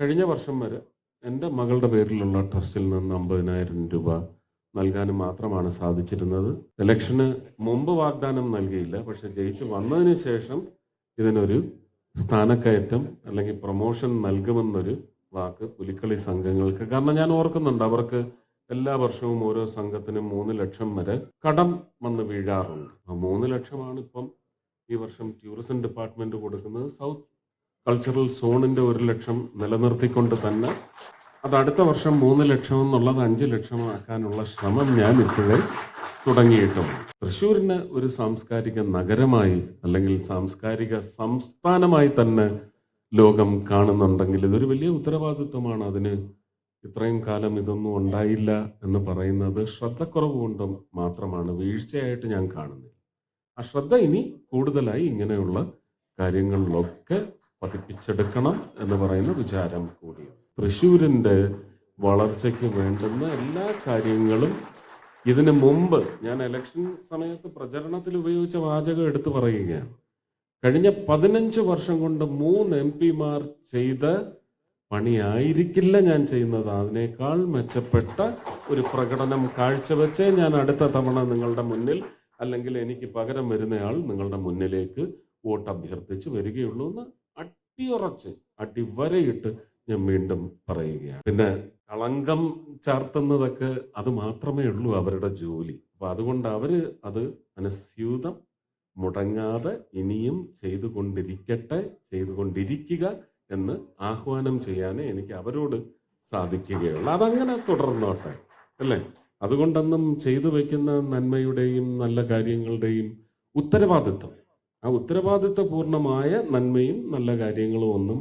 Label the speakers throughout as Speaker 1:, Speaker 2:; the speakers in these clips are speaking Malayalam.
Speaker 1: കഴിഞ്ഞ വർഷം വരെ എന്റെ മകളുടെ പേരിലുള്ള ട്രസ്റ്റിൽ നിന്ന് അമ്പതിനായിരം രൂപ നൽകാനും മാത്രമാണ് സാധിച്ചിരുന്നത്. ഇലക്ഷന് മുമ്പ് വാഗ്ദാനം നൽകിയില്ല. പക്ഷെ ജയിച്ച് വന്നതിന് ശേഷം ഇതിനൊരു സ്ഥാനക്കയറ്റം അല്ലെങ്കിൽ പ്രൊമോഷൻ നൽകുമെന്നൊരു വാക്ക് പുലിക്കളി സംഘങ്ങൾക്ക്. കാരണം ഞാൻ ഓർക്കുന്നുണ്ട് അവർക്ക് എല്ലാ വർഷവും ഓരോ സംഘത്തിനും മൂന്ന് ലക്ഷം വരെ കടം വന്ന് വീഴാറുണ്ട്. ആ മൂന്ന് ലക്ഷമാണ് ഇപ്പം ഈ വർഷം ടൂറിസം ഡിപ്പാർട്ട്മെന്റ് കൊടുക്കുന്നത്. സൗത്ത് കൾച്ചറൽ സോണിന്റെ ഒരു ലക്ഷം നിലനിർത്തിക്കൊണ്ട് തന്നെ അത് അടുത്ത വർഷം മൂന്ന് ലക്ഷം എന്നുള്ളത് അഞ്ച് ലക്ഷമാക്കാനുള്ള ശ്രമം ഞാൻ ഇപ്പോഴേ തുടങ്ങിയിട്ടുണ്ട് തൃശ്ശൂരിന് ഒരു സാംസ്കാരിക നഗരമായി അല്ലെങ്കിൽ സാംസ്കാരിക സംസ്ഥാനമായി തന്നെ ലോകം കാണുന്നുണ്ടെങ്കിൽ ഇതൊരു വലിയ ഉത്തരവാദിത്വമാണ്. അതിന് ഇത്രയും കാലം ഇതൊന്നും ഉണ്ടായില്ല എന്ന് പറയുന്നത് ശ്രദ്ധക്കുറവ് കൊണ്ട് മാത്രമാണ്. വീഴ്ചയായിട്ട് ഞാൻ കാണുന്നത് ആ ശ്രദ്ധ ഇനി കൂടുതലായി ഇങ്ങനെയുള്ള കാര്യങ്ങളിലൊക്കെ പതിപ്പിച്ചെടുക്കണം എന്ന് പറയുന്ന വിചാരം കൂടിയാണ്. തൃശ്ശൂരിന്റെ വളർച്ചയ്ക്ക് വേണ്ടുന്ന എല്ലാ കാര്യങ്ങളും ഇതിനു മുമ്പ് ഞാൻ ഇലക്ഷൻ സമയത്ത് പ്രചരണത്തിൽ ഉപയോഗിച്ച വാചകം എടുത്തു പറയുകയാണ്. കഴിഞ്ഞ പതിനഞ്ച് വർഷം കൊണ്ട് മൂന്ന് എം പിമാർ ചെയ്ത പണിയായിരിക്കില്ല ഞാൻ ചെയ്യുന്നത്. അതിനേക്കാൾ മെച്ചപ്പെട്ട ഒരു പ്രകടനം കാഴ്ചവെച്ചേ ഞാൻ അടുത്ത തവണ നിങ്ങളുടെ മുന്നിൽ അല്ലെങ്കിൽ എനിക്ക് പകരം വരുന്നയാൾ നിങ്ങളുടെ മുന്നിലേക്ക് വോട്ട് അഭ്യർത്ഥിച്ച് വരികയുള്ളൂ എന്ന് അട്ടിയുറച്ച് അടിവരയിട്ട് ഞാൻ വീണ്ടും പറയുകയാണ്. പിന്നെ കളങ്കം ചാർത്തുന്നതൊക്കെ അത് മാത്രമേ ഉള്ളൂ അവരുടെ ജോലി. അപ്പൊ അതുകൊണ്ട് അവർ അത് അനസ്യൂതം മുടങ്ങാതെ ഇനിയും ചെയ്തുകൊണ്ടിരിക്കട്ടെ ചെയ്തുകൊണ്ടിരിക്കുക എന്ന് ആഹ്വാനം ചെയ്യാനേ എനിക്ക് അവരോട് സാധിക്കുകയുള്ളൂ. അതങ്ങനെ തുടർന്നോട്ടെ അല്ലേ? അതുകൊണ്ടൊന്നും ചെയ്തു വയ്ക്കുന്ന നന്മയുടെയും നല്ല കാര്യങ്ങളുടെയും ഉത്തരവാദിത്വം ആ ഉത്തരവാദിത്വപൂർണമായ നന്മയും നല്ല കാര്യങ്ങളും ഒന്നും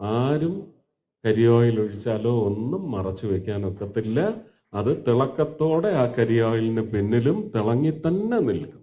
Speaker 1: ആരും കരിയോയിൽ ഒഴിച്ചാലോ ഒന്നും മറച്ചു വെക്കാനൊക്കത്തില്ല അത് തിളക്കത്തോടെ ആ കരിയോയിലിന് പിന്നിലും തിളങ്ങി തന്നെ നിൽക്കും.